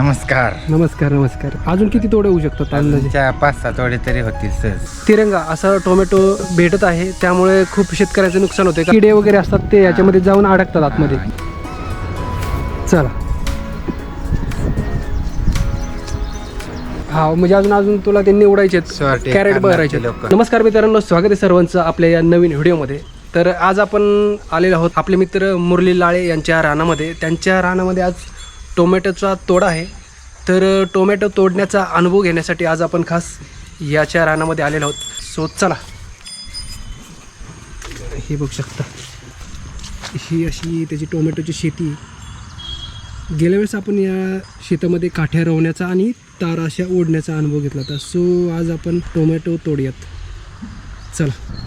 नमस्कार. नमस्कार नमस्कार. अजून किती तोडे होऊ शकतात अंदाजे? पाच सात तोडे तरी होतील सहज तिरंगा असा टोमॅटो भेटत आहे त्यामुळे खूप शेतकऱ्याचं नुकसान होते. किडे वगैरे असतात ते याच्यामध्ये जाऊन अडकतात आतमध्ये. चला. हा म्हणजे अजून अजून तुला ते निवडायचे कॅरेट करणार भरायचे ते लोकं. नमस्कार मित्रांनो स्वागत आहे सर्वांचं आपल्या या नवीन व्हिडिओमध्ये. तर आज आपण आलेलो आहोत आपले मित्र मुरली लाळे यांच्या रानामध्ये. त्यांच्या रानामध्ये आज टोमॅटोचा तोडा आहे. तर टोमॅटो तोडण्याचा अनुभव घेण्यासाठी आज आपण खास याच्या रानामध्ये आलेलो आहोत. सो चला. हे बघू शकता. ही अशी त्याची टोमॅटोची शेती. गेल्या वेळेस आपण या शेतामध्ये काठ्या रोवण्याचा आणि तार अशा ओढण्याचा अनुभव घेतला होता. सो आज आपण टोमॅटो तोडूयात. चला.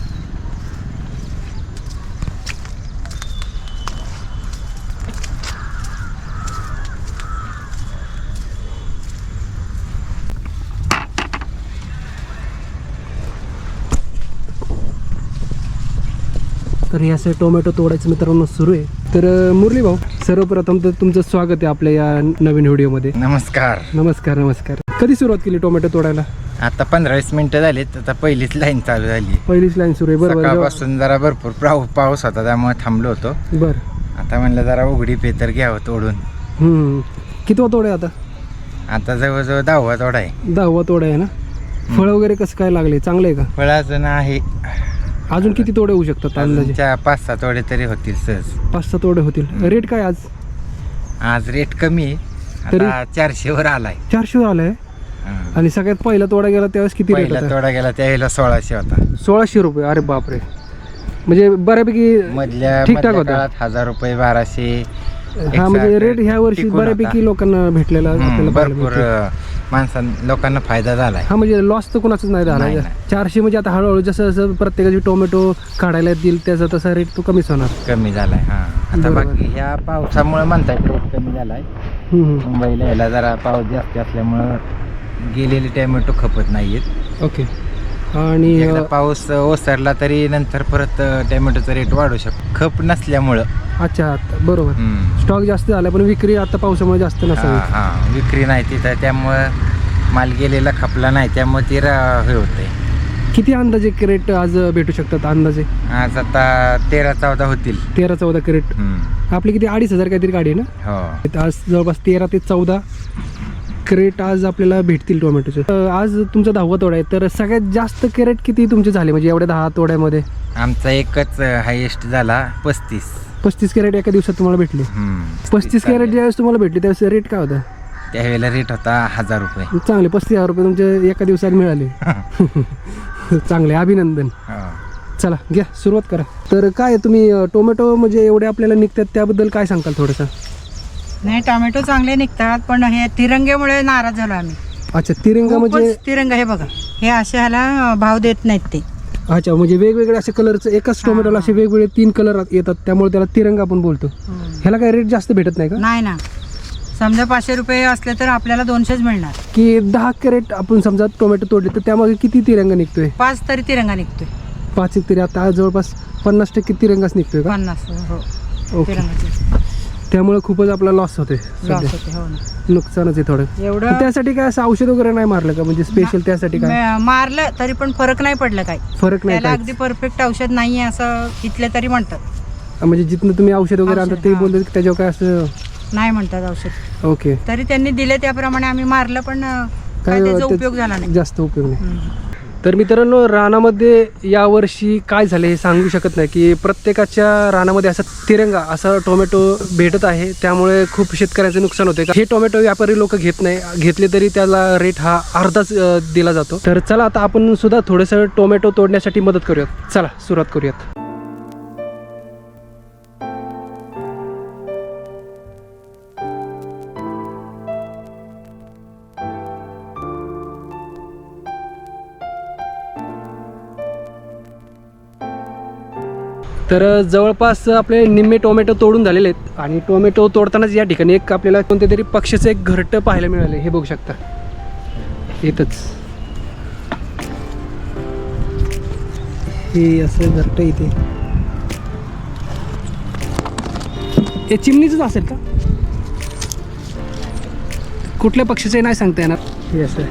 तर हे असं टोमॅटो तोडायचं मित्रांनो सुरू आहे. तर मुरली भाऊ सर्वप्रथम तर तुमचं स्वागत आहे आपल्या या नवीन व्हिडिओमध्ये. नमस्कार. नमस्कार नमस्कार. कधी सुरुवात केली टोमॅटो तोडायला? आता पंधरा वीस मिनिटं झालीत आता पहिलीच लाईन चालू झाली. पहिलीच लाईन सुरू आहे बरोबर. सकाळपासून जरा भरपूर पाऊ- पाऊस होता त्यामुळे थांबलो होतो. बरं. आता म्हणलं जरा उघडी पेतर घ्यावं तोडून. हम्म. कितवा तोडा आहे आता? आता जवळजवळ दहावा तोडा आहे. दहावा तोडा आहे ना? फळ वगैरे कसं काय लागले? चांगले आहे का? फळ अजून आहे. अजून किती तोडे होऊ शकतात अंदाजे? पाच सात तोडे तरी होतील सहज. पाच सहा तोडे होतील. रेट काय आज? आज रेट कमी आहे. तरी? आता चारशे वर आलाय. चारशे आलाय? हं. आणि सगळ्यात पहिला तोडा गेला त्यावेळेस किती रेट पहिला होता? तोडा गेला त्यावेळेला सोळाशे होता. सोळाशे रुपये. अरे बापरे. म्हणजे बऱ्यापैकी मधल्या ठीकठाक मधल्या होता. काळात हजार रुपये बाराशे हा म्हणजे रेट ह्या वर्षी टिकून बऱ्यापैकी. लोकांना भेटलेला हम्म, आपल्याला पाहायला भरपूर. अं, माणसां लोकांना फायदा झालाय हा म्हणजे लॉस तर कुणाचाच नाही झाला नाही, नाही. चारशे म्हणजे आता हळूहळू जसं जसं प्रत्येकाची टोमॅटो काढायला येतील त्याचा तसा रेट तो कमीच होणार कमी झालाय हा आता बरोबर. बाकी ह्या पावसामुळे म्हणताय रेट कमी झालाय हम्म, हम्म. मुंबईला यायला जरा पाऊस जास्त असल्यामुळं गेलेले टोमॅटो खपत नाहीयेत ओके आणि एकदा पाऊस ओसरला तरी नंतर परत टोमॅटोचा रेट वाढू शकतो. खप नसल्यामुळं. अच्छा बरोबर. हम्म. स्टॉक जास्त झाला पण विक्री आता पावसामुळे जास्त नसावी हा. विक्री नाही तिथं त्यामुळं माल गेलेला खपला नाही त्यामुळे ती रा- हे होते किती अंदाजे क्रेट आज भेटू शकतात अंदाजे? आज आता तेरा चौदा होतील. तेरा चौदा क्रेट हम्म. आपली किती अडीच हजार काहीतरी गाडी आहे ना? हो. आज जवळपास तेरा ते चौदा क्रेट आज आपल्याला भेटतील टोमॅटोचे आज तुमचा दहावा तोडा आहे. तर सगळ्यात जास्त क्रेट किती तुमचे झाले? म्हणजे एवढ्या दहा तोड्यामध्ये? आमचा एकच हायेस्ट झाला पस्तीस. पस्तीस कॅरेट एका दिवसात तुम्हाला भेटले. पस्तीस कॅरेट ज्यावेळेस तुम्हाला भेटले त्यावेळेस रेट काय होता? त्यावेळेला रेट होता हजार रुपये. चांगले पस्तीस हजार रुपये तुमचे एका दिवसात मिळाले. चांगले अभिनंदन. चला घ्या सुरुवात करा. तर काय तुम्ही टोमॅटो म्हणजे एवढे आपल्याला निघतात त्याबद्दल काय सांगताल थोडंसं? नाही टोमॅटो चांगले निघतात पण हे तिरंगेमुळे नाराज झालो आम्ही. अच्छा तिरंगा म्हणजे खूपच तिरंगा हे बघा हे असे ह्याला भाव देत नाहीत ते. अच्छा म्हणजे वेगवेगळे असे कलरचं एकाच टोमॅटोला असे वेगवेगळे तीन कलर येतात त्यामुळे त्याला तिरंगा आपण बोलतो. ह्याला काय रेट जास्त भेटत नाही का? नाही ना. समजा पाचशे रुपये असले तर आपल्याला दोनशेच मिळणार. की दहा कॅरेट आपण समजा टोमॅटो तोडले तर त्यामागे किती तिरंगा निघतोय? पाच तरी तिरंगा निघतोय. पाच एक तरी आता जवळपास पन्नास टक्के तिरंगाच निघतोय का? पन्नास हो. ओके. तिरंगाचे त्यामुळे खूपच आपला लॉस होते लॉस सध्या. होते हो ना. नुकसानच आहे थोडं. एवढं त्यासाठी काय असं औषध वगैरे नाही मारलं का? म्हणजे स्पेशल त्यासाठी काय? म- मारलं तरी पण फरक नाही पडलं काय फरक नाही त्याला काय अगदी परफेक्ट औषध नाहीये असं इथले तरी म्हणतात. म्हणजे जिथनं तुम्ही औषध वगैरे आणता औषध, ते हा. बोलतात की त्याच्यावर काय असं नाही म्हणतात औषध. ओके. तरी त्यांनी दिले त्याप्रमाणे आम्ही मारलं पण अं, काय त्याचा उपयोग झाला नाही. जास्त उपयोग नाही. हम्म. तर मित्रांनो रानामध्ये यावर्षी काय झाले हे सांगू शकत नाही की प्रत्येकाच्या रानामध्ये असा तिरंगा असा टोमॅटो भेटत आहे. त्यामुळे खूप शेतकऱ्याचं नुकसान होते का हे टोमॅटो व्यापारी लोक घेत नाही घेतले तरी त्याला रेट हा अर्धाच दिला जातो. तर चला आता आपण सुद्धा थोडंसं टोमॅटो तोडण्यासाठी मदत करूयात. चला सुरुवात करूयात. तर जवळपास आपले निम्मे टोमॅटो तोडून झालेले आहेत. आणि टोमॅटो तोडतानाच या ठिकाणी एक आपल्याला कोणत्या तरी पक्षाचं एक घरटं पाहायला मिळालं हे बघू शकता. इथंच. हे असं घरटं इथे. हे चिमणीच असेल का? कुठल्या पक्षाचे नाही सांगता येणार. हे असं.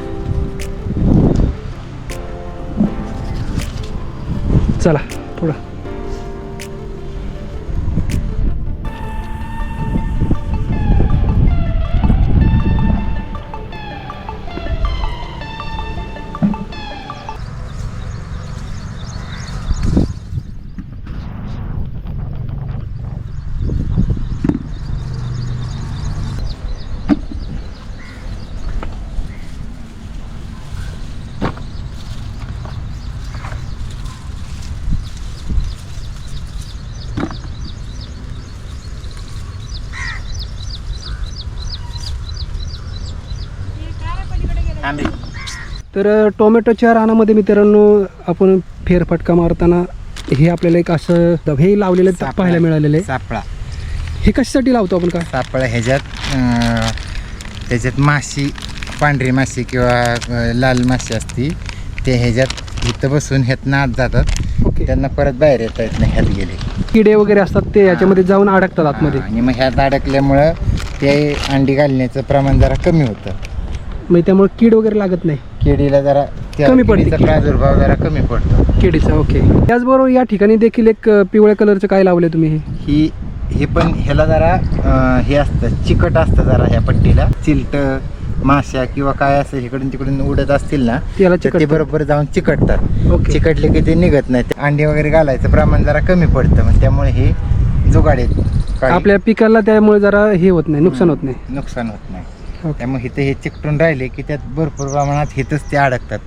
चला पुढं. आंबे. तर टोमॅटोच्या रानामध्ये मित्रांनो आपण फेरफटका मारताना हे आपल्याला एक असं हे लावलेलं. पाहायला मिळालेलं आहे. सापळा. हे कशासाठी लावतो आपण का? सापळा ह्याच्यात त्याच्यात माशी पांढरी माशी किंवा लाल माशी असती ते ह्याच्यात इथं बसून ह्यातनं आत जातात. ओके. त्यांना परत बाहेर येता येत नाही ह्यात गेले. किडे वगैरे असतात ते याच्यामध्ये जाऊन अडकतात आतमध्ये. आणि मग ह्यात अडकल्यामुळं ते अंडी घालण्याचं प्रमाण जरा कमी होतं. मग त्यामुळे कीड वगैरे लागत नाही. केळीला जरा त्या कमी पडते किडीचा कीड. प्रादुर्भाव जरा कमी पडतो. किडीचा ओके. त्याचबरोबर या ठिकाणी देखील एक अ, पिवळ्या कलरचं काय लावले तुम्ही हे? ही हे पण ह्याला जरा अं, हे असतं चिकट असतं जरा ह्या पट्टीला. चिलट माश्या किंवा काय असं इकडून तिकडून उडत असतील ना त्याला तर ते. बरोबर जाऊन चिकटतात. ओके. चिकटले की ते निघत नाही. ते अंडी वगैरे घालायचं प्रमाण जरा कमी पडतं. मग त्यामुळे हे जुगाडे आपल्या पिकाला त्यामुळे जरा हे होत नाही नुकसान होत नाही. नुकसान होत नाही. त्यामुळे इथे हे चिकटून राहिले की त्यात भरपूर प्रमाणात हिथंच ते अडकतात.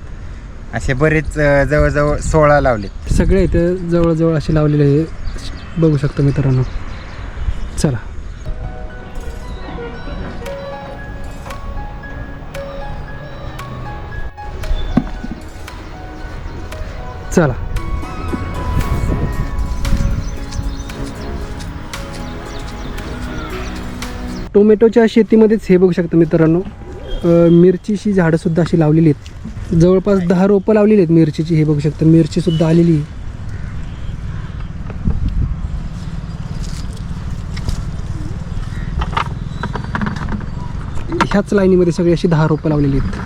असे बरेच जवळजवळ सोळा लावलेत. सगळे इथं जवळजवळ असे लावलेले आहे बघू शकतो मित्रांनो. चला. चला. टोमॅटोच्या शेतीमध्येच हे बघू शकता मित्रांनो. मिरचीची झाडंसुद्धा अशी लावलेली आहेत. जवळपास दहा रोपं लावलेली आहेत मिरचीची हे बघू शकता. मिरचीसुद्धा आलेली आहे. ह्याच लाईनीमध्ये सगळी अशी दहा रोपं लावलेली आहेत.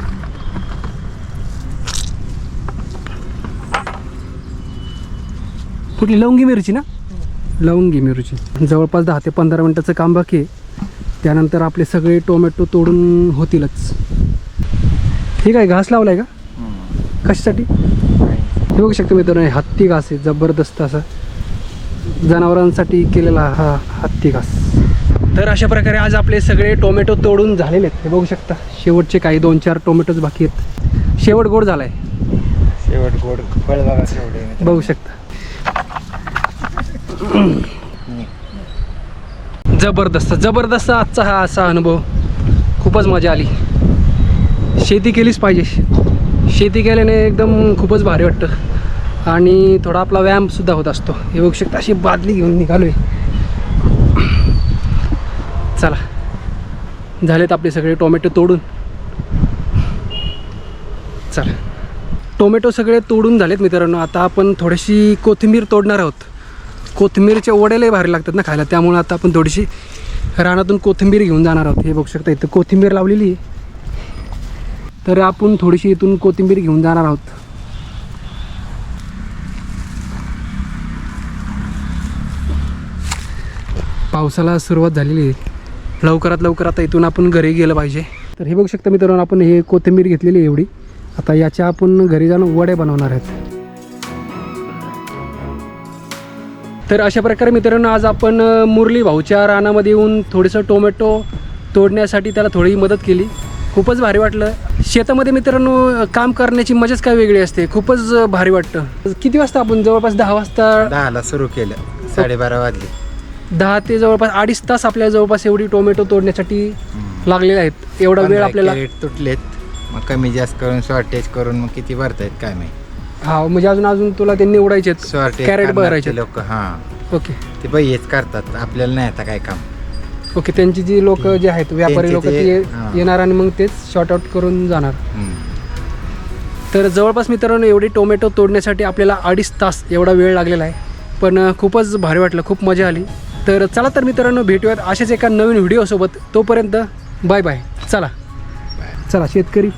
कुठली? लवंगी मिरची ना? लवंगी मिरची. जवळपास दहा ते पंधरा मिनटाचं काम बाकी आहे. त्यानंतर आपले सगळे टोमॅटो तोडून होतीलच. हे काय घास लावलाय का? कशासाठी? हे बघू शकतो मित्रांनो हे हत्ती घास आहे जबरदस्त असा जनावरांसाठी केलेला हा हत्ती घास. तर अशा प्रकारे आज आपले सगळे टोमॅटो तोडून झालेले आहेत. हे बघू शकता शेवटचे काही दोन चार टोमॅटोज बाकी आहेत. शेवट गोड झालाय. शेवट गोड बघू शकता. जबरदस्त जबरदस्त आजचा हा असा अनुभव. खूपच मजा आली. शेती केलीच पाहिजे. शेती केल्याने एकदम खूपच भारी वाटतं. आणि थोडा आपला व्यायामसुद्धा होत असतो. हे बघू शकता अशी बादली घेऊन निघालो आहे चला. झालेत आपले सगळे टोमॅटो तोडून. चला. टोमॅटो सगळे तोडून झालेत मित्रांनो. आता आपण थोडीशी कोथिंबीर तोडणार आहोत. कोथिंबीरच्या वड्यालाही भारी लागतात ना खायला. त्यामुळे आता आपण थोडीशी रानातून कोथिंबीर घेऊन जाणार आहोत. हे बघू शकता इथं कोथिंबीर लावलेली आहे. तर आपण थोडीशी इथून कोथिंबीर घेऊन जाणार आहोत. पावसाला सुरुवात झालेली आहे. लवकरात लवकर आता इथून आपण घरी गेलं पाहिजे. तर हे बघू शकता मित्रांनो आपण हे कोथिंबीर घेतलेली आहे एवढी. आता याच्या आपण घरी जाणं वडे बनवणार आहेत. तर अशा प्रकारे मित्रांनो आज आपण मुरली भाऊच्या रानामध्ये येऊन थोडंसं टोमॅटो तोडण्यासाठी त्याला थोडी मदत केली. खूपच भारी वाटलं. शेतामध्ये मित्रांनो काम करण्याची मजाच काय वेगळी असते. खूपच भारी वाटतं. किती वाजता आपण जवळपास दहा वाजता? दहाला सुरू केलं. साडेबारा वाजले. दहा ते जवळपास अडीच तास आपल्या जवळपास एवढी टोमॅटो तोडण्यासाठी लागलेले आहेत. एवढा वेळ आपल्याला तुटलेत. मग कमी जास्त करून शॉर्टेज करून मग किती भरतायत काय माहिती. हा म्हणजे अजून अजून तुला ते निवडायचे कॅरेट भरायचे लोक हा. ओके ते बाई हेच करतात आपल्याला नाही आता काय काम. ओके त्यांची जी लोक जे आहेत व्यापारी लोक ते-. येणार आणि मग तेच शॉर्ट आउट करून जाणार. तर जवळपास मित्रांनो एवढी टोमॅटो तोडण्यासाठी आपल्याला अडीच तास एवढा वेळ लागलेला आहे. पण खूपच भारी वाटलं खूप मजा आली. तर चला तर मित्रांनो भेटूयात अशाच एका नवीन व्हिडिओसोबत तोपर्यंत बाय बाय चला. चला शेतकरी.